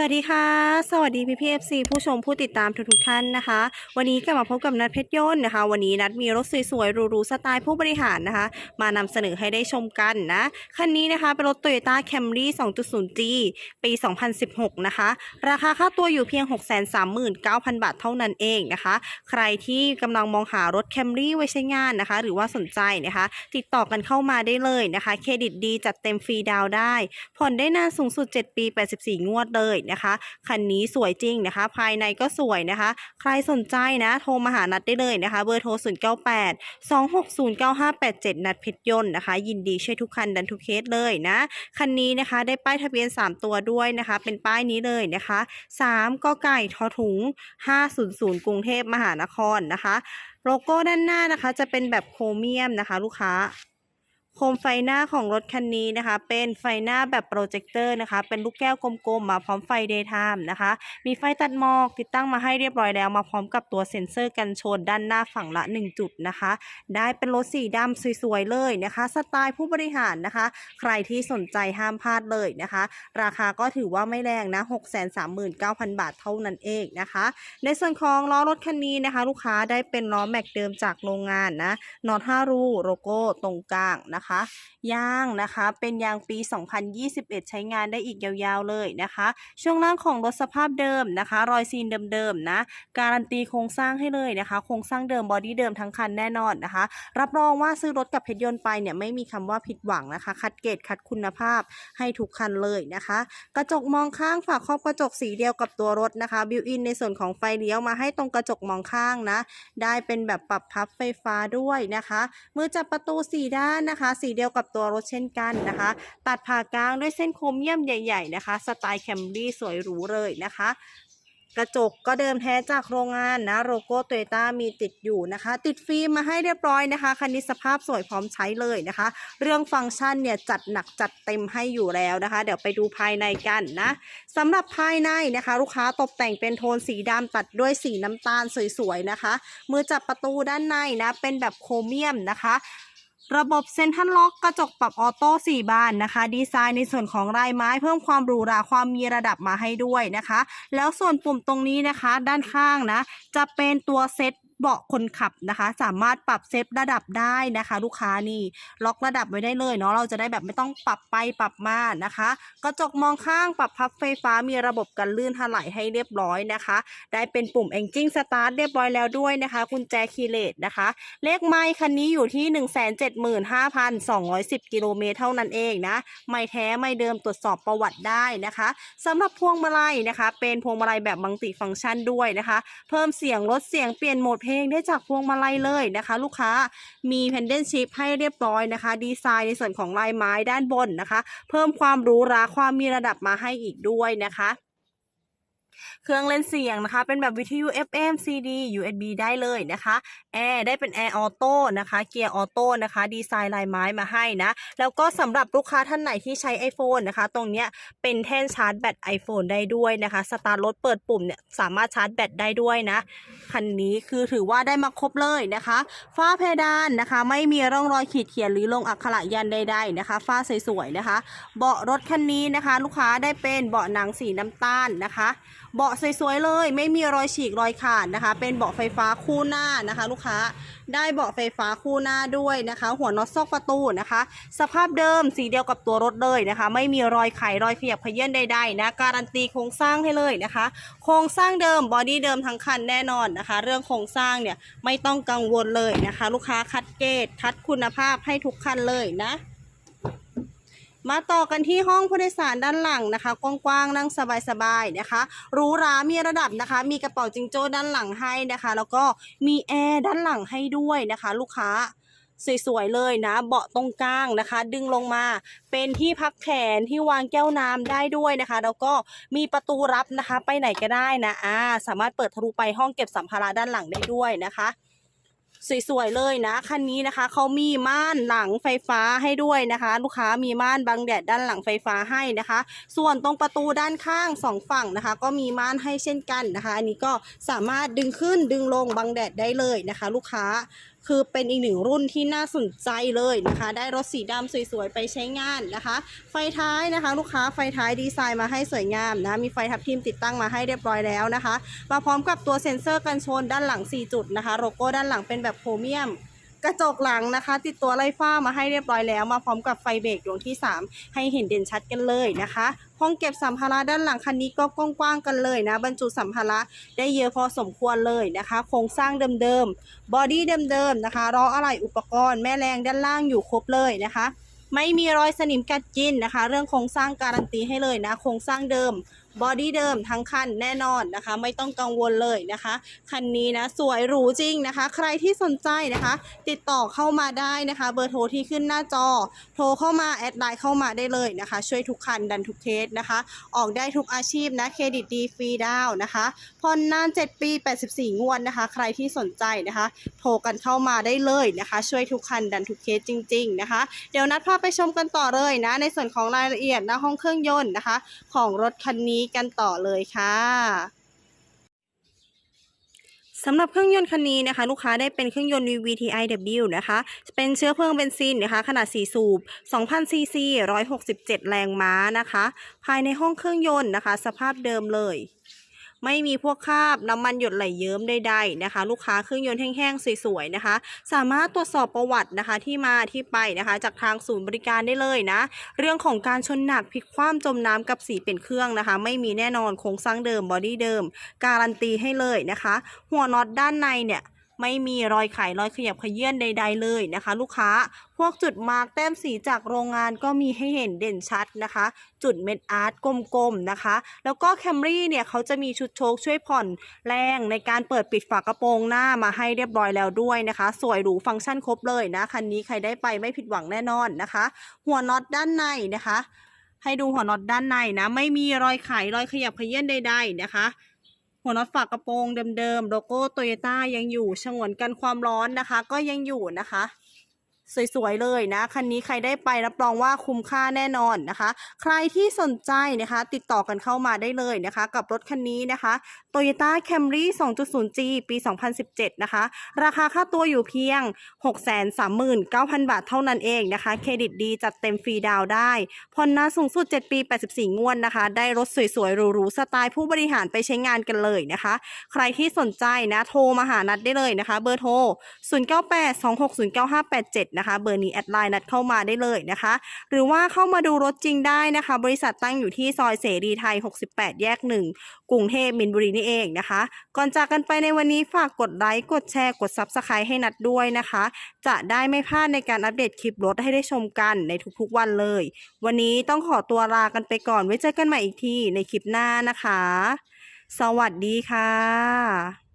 วัสดีค่ะ สวัสดีพี่พีเอฟซีผู้ชมผู้ติดตามทุกๆท่านนะคะ วันนี้กลับมาพบกับนัดเพชรยนต์นะคะ วันนี้นัดมีรถสวยๆหรูๆสไตล์ผู้บริหารนะคะ มานำเสนอให้ได้ชมกันนะคันนี้นะคะเป็นรถ Toyota Camry 2.0G ปี 2016 นะคะ ราคาค่าตัวอยู่เพียง 639,000 บาทเท่านั้นเองนะคะ ใครที่กำลังมองหารถ Camry ไว้ใช้งานนะคะ หรือว่าสนใจนะคะ ติดต่อกันเข้ามาได้เลยนะคะ เครดิตดีจัดเต็มฟรีดาวได้ ผ่อนได้นานสูงสุด 7 ปี 84 งวดเลยนะคะ คันนี้สวยจริงนะคะ ภายในก็สวยนะคะ ใครสนใจนะโทรมาหานัดได้เลยนะคะ เบอร์โทร 098 260 9587 นัดเพชรยนต์นะคะ ยินดีช่วยทุกคันดันทุกเคสเลยนะ คันนี้นะคะได้ป้ายทะเบียน 3 ตัวด้วยนะคะ เป็นป้ายนี้เลยนะคะ3ก็ไก่ทอถุง 500 กรุงเทพมหานครนะคะ โลโก้ด้านหน้านะคะจะเป็นแบบโครเมียมนะคะ ลูกค้า คมไฟหน้าของรถคันนี้นะคะ เป็นไฟหน้าแบบโปรเจคเตอร์นะคะ เป็นลูกแก้วกลมๆมาพร้อมไฟเดย์ไทม์นะคะ มีไฟตัดหมอกติดตั้งมาให้เรียบร้อยแล้ว มาพร้อมกับตัวเซ็นเซอร์กันชนด้านหน้าฝั่งละ 1 จุดนะคะ ได้เป็นรถสีดำสวยๆเลยนะคะ สไตล์ผู้บริหารนะคะ ใครที่สนใจห้ามพลาดเลยนะคะ ราคาก็ถือว่าไม่แรงนะ639,000 บาทเท่านั้นเองนะคะ ในส่วนของล้อรถคันนี้นะคะ ลูกค้าได้เป็นล้อแม็กเดิมจากโรงงานนะนอต5รูโลโก้ตรงกลางนะคะยางนะคะเป็นยางปี 2021 ใช้งานได้อีกยาวๆเลยนะคะ ช่วงล่างของรถสภาพเดิมนะคะ รอยซีนเดิมๆนะการันตีโครงสร้างให้เลยนะคะ โครงสร้างเดิมบอดี้เดิมทั้งคันแน่นอนนะคะ รับรองว่าซื้อรถกับเพชรยนต์ไปเนี่ยไม่มีคำว่าผิดหวังนะคะ คัดเกรดคัดคุณภาพให้ทุกคันเลยนะคะ กระจกมองข้างฝาครอบกระจกสีเดียวกับตัวรถนะคะบิวอินในส่วนของไฟเลี้ยวมาให้ตรงกระจกมองข้างนะได้เป็นแบบปรับพับไฟฟ้าด้วยนะคะ มือจับประตูสีด้านนะคะสีเดียวกับตัวรถเช่นกันนะคะ ตัดผ่ากลางด้วยเส้นโครเมียมใหญ่ๆนะคะ สไตล์แคมรี่สวยหรูเลยนะคะกระจกก็เดิมแท้จากโรงงานนะโลโก้โตโยต้ามีติดอยู่นะคะ ติดฟิล์มมาให้เรียบร้อยนะคะคันนี้สภาพสวยพร้อมใช้เลยนะคะ เรื่องฟังก์ชันเนี่ยจัดหนักจัดเต็มให้อยู่แล้วนะคะ เดี๋ยวไปดูภายในกันนะสำหรับภายในนะคะ ลูกค้าตกแต่งเป็นโทนสีดำตัดด้วยสีน้ำตาลสวยๆนะคะ มือจับประตูด้านในนะเป็นแบบโครเมียมนะคะ ระบบเซ็นทรัลล็อกกระจกปรับออโต้4บานนะคะ ดีไซน์ในส่วนของลายไม้เพิ่มความหรูหราความมีระดับมาให้ด้วยนะคะ แล้วส่วนปุ่มตรงนี้นะคะ ด้านข้างนะ จะเป็นตัวเซ็ต เบาะคนขับนะคะ สามารถปรับเซฟระดับได้นะคะ ลูกค้านี่ล็อกระดับไว้ได้เลยเนาะเราจะได้แบบไม่ต้องปรับไปปรับมานะคะกระจกมองข้างปรับพับไฟฟ้ามีระบบกันลื่นถลายให้เรียบร้อยนะคะ ได้เป็นปุ่ม Engine Start เรียบร้อยแล้วด้วยนะคะกุญแจคีย์เลสนะคะ เลขไมค์คันนี้อยู่ที่ 175,210 กิโลเมตรเท่านั้นเองนะ ไม่แท้ไม่เดิมตรวจสอบประวัติได้นะคะสำหรับพวงมาลัยนะคะ เป็นพวงมาลัยแบบมัลติฟังก์ชันด้วยนะคะ เพิ่มเสียงลดเสียงเปลี่ยนโหมดเพงได้จากพวงมาลัยเลยนะคะ ลูกค้ามีเพนเดนชิพให้เรียบร้อยนะคะ ดีไซน์ในส่วนของลายไม้ด้านบนนะคะ เพิ่มความหรูหราความมีระดับมาให้อีกด้วยนะคะ เครื่องเล่นเสียงนะคะ เป็นแบบวิทยุ FM CD USB ได้เลยนะคะแอร์ได้เป็นแอร์ออโต้นะคะ เกียร์ออโต้นะคะ ดีไซน์ลายไม้มาให้นะ แล้วก็สำหรับลูกค้าท่านไหนที่ใช้ iPhone นะคะ ตรงเนี้ยเป็นแท่นชาร์จแบต iPhone ได้ด้วยนะคะสตาร์ทรถเปิดปุ่มเนี่ยสามารถชาร์จแบตได้ด้วยนะ คันนี้คือถือว่าได้มาครบเลยนะคะ ฝ้าเพดานนะคะ ไม่มีร่องรอยขีดเขียนหรือลงอักขระยันใดๆนะคะ ฝ้าสวยๆนะคะ เบาะรถคันนี้นะคะ ลูกค้าได้เป็นเบาะหนังสีน้ำตาลนะคะเบาะสวยๆเลย ไม่มีรอยฉีกรอยขาดนะคะ เป็นเบาะไฟฟ้าคู่หน้านะคะ ลูกค้าได้เบาะไฟฟ้าคู่หน้าด้วยนะคะ หัวน็อตซอกประตูนะคะ สภาพเดิมสีเดียวกับตัวรถเลยนะคะ ไม่มีรอยไขรอยขยับเขยื่นใดๆนะการันตีโครงสร้างให้เลยนะคะ โครงสร้างเดิมบอดี้เดิมทั้งคันแน่นอนนะคะ เรื่องโครงสร้างเนี่ยไม่ต้องกังวลเลยนะคะ ลูกค้าคัดเกรดคัดคุณภาพให้ทุกคันเลยนะ มาต่อกันที่ห้องผู้โดยสารด้านหลังนะคะ กว้างๆนั่งสบายๆนะคะหรูหรามีระดับนะคะ มีกระเป๋าจิงโจ้ด้านหลังให้นะคะ แล้วก็มีแอร์ด้านหลังให้ด้วยนะคะ ลูกค้าสวยๆเลยนะเบาะตรงกลางนะคะ ดึงลงมาเป็นที่พักแขนที่วางแก้วน้ำได้ด้วยนะคะ แล้วก็มีประตูรับนะคะ ไปไหนก็ได้นะอ่าสามารถเปิดทะลุไปห้องเก็บสัมภาระด้านหลังได้ด้วยนะคะ สวยๆเลยนะคันนี้นะคะเขามีม่านหลังไฟฟ้าให้ด้วยนะคะ ลูกค้ามีม่านบังแดดด้านหลังไฟฟ้าให้นะคะ ส่วนตรงประตูด้านข้างสองฝั่งนะคะ ก็มีม่านให้เช่นกันนะคะ อันนี้ก็สามารถดึงขึ้นดึงลงบังแดดได้เลยนะคะ ลูกค้า คือเป็นอีกหนึ่งรุ่นที่น่าสนใจเลยนะคะ ได้รถสีดำสวยๆ ไปใช้งานนะคะ ไฟท้ายนะคะ ลูกค้าไฟท้ายดีไซน์มาให้สวยงามนะ มีไฟทับทิมติดตั้งมาให้เรียบร้อยแล้วนะคะ มาพร้อมกับตัวเซ็นเซอร์กันชนด้านหลัง 4 จุดนะคะ โลโก้ด้านหลังเป็นแบบโครเมียม กระจกหลังนะคะ ติดตัวไล่ฟ้ามาให้เรียบร้อยแล้ว มาพร้อมกับไฟเบรกดวงที่ 3 ให้เห็นเด่นชัดกันเลยนะคะห้องเก็บสัมภาระด้านหลังคันนี้ก็กว้างๆกันเลยนะ บรรจุสัมภาระได้เยอะพอสมควรเลยนะคะ โครงสร้างเดิมๆบอดี้เดิมๆนะคะล้ออะไหล่อุปกรณ์แม่แรงด้านล่างอยู่ครบเลยนะคะไม่มีรอยสนิมกัดกินนะคะ เรื่องโครงสร้างการันตีให้เลยนะ โครงสร้างเดิมบอดี้เดิมทั้งคันแน่นอนนะคะ ไม่ต้องกังวลเลยนะคะ คันนี้นะสวยหรูจริงนะคะ ใครที่สนใจนะคะ ติดต่อเข้ามาได้นะคะ เบอร์โทรที่ขึ้นหน้าจอ โทรเข้ามาแอดไลน์เข้ามาได้เลยนะคะ ช่วยทุกคันดันทุกเคสนะคะ ออกได้ทุกอาชีพนะเครดิตดีฟรีดาวนะคะผ่อนนาน 7 ปี 84 งวดนะคะ ใครที่สนใจนะคะ โทรกันเข้ามาได้เลยนะคะ ช่วยทุกคันดันทุกเคสจริง ๆนะคะ เดี๋ยวนัดพาไปชมกันต่อเลยนะ ในส่วนของรายละเอียดนะห้องเครื่องยนต์นะคะ ของรถคันนี้กันต่อเลยค่ะสำหรับเครื่องยนต์คันนี้นะคะ ลูกค้าได้เป็นเครื่องยนต์ VVTiW นะคะ เป็นเชื้อเพลิงเบนซินนะคะ ขนาด 4 สูบ 2,000 ซีซี 167 แรงม้านะคะ ภายในห้องเครื่องยนต์นะคะ สภาพเดิมเลย ไม่มีพวกคราบน้ำมันหยดไหลเยิ้มใดๆนะคะ ลูกค้าเครื่องยนต์แห้งๆสวยๆนะคะ สามารถตรวจสอบประวัตินะคะที่มาที่ไปนะคะ จากทางศูนย์บริการได้เลยนะ เรื่องของการชนหนักพลิกคว่ำจมน้ำกับสีเป็นเครื่องนะคะ ไม่มีแน่นอนโครงสร้างเดิมบอดี้เดิม การันตีให้เลยนะคะ หัวน็อตด้านในเนี่ย ไม่มีรอยไขรอยขยับขยื่นใด ๆ เลยนะคะ ลูกค้าพวกจุดมาร์กแต้มสีจากโรงงานก็มีให้เห็นเด่นชัดนะคะ จุดเม็ดอาร์ตกลมๆนะคะ แล้วก็แคมรี่เนี่ยเขาจะมีชุดโชคช่วยผ่อนแรงในการเปิดปิดฝากระโปรงหน้ามาให้เรียบร้อยแล้วด้วยนะคะ สวยหรูฟังก์ชันครบเลยนะคันนี้ใครได้ไปไม่ผิดหวังแน่นอนนะคะ หัวน็อตด้านในนะคะ ให้ดูหัวน็อตด้านในนะ ไม่มีรอยไขรอยขยับขยื่นใด ๆ นะคะ หัวน็อตฝากระโปรงเดิมๆ โลโก้โตโยต้ายังอยู่ฉงวนกันความร้อนนะคะ ก็ยังอยู่นะคะ สวยๆเลยนะคันนี้ใครได้ไปรับรองว่าคุ้มค่าแน่นอนนะคะ ใครที่สนใจนะคะ ติดต่อกันเข้ามาได้เลยนะคะ กับรถคันนี้นะคะ Toyota Camry 2.0G ปี 2017 นะคะ ราคาค่าตัวอยู่เพียง 639,000 บาทเท่านั้นเองนะคะ เครดิตดีจัดเต็มฟรีดาวได้ผ่อนนานสูงสุด 7 ปี 84 งวดนะคะ ได้รถสวยๆหรูๆสไตล์ผู้บริหารไปใช้งานกันเลยนะคะ ใครที่สนใจนะโทรมาหานัดได้เลยนะคะ เบอร์โทร 0982609587นะคะเบอร์นี้แอดไลน์นัดเข้ามาได้เลยนะคะ หรือว่าเข้ามาดูรถจริงได้นะคะ บริษัทตั้งอยู่ที่ซอยเสรีไทย 68 แยก 1 กรุงเทพมินบุรีนี่เองนะคะ ก่อนจากกันไปในวันนี้ฝากกดไลค์กดแชร์กด Subscribe ให้นัดด้วยนะคะ จะได้ไม่พลาดในการอัปเดตคลิปรถให้ได้ชมกันในทุกๆวันเลย วันนี้ต้องขอตัวลากันไปก่อนไว้เจอกันใหม่อีกทีในคลิปหน้านะคะ สวัสดีค่ะ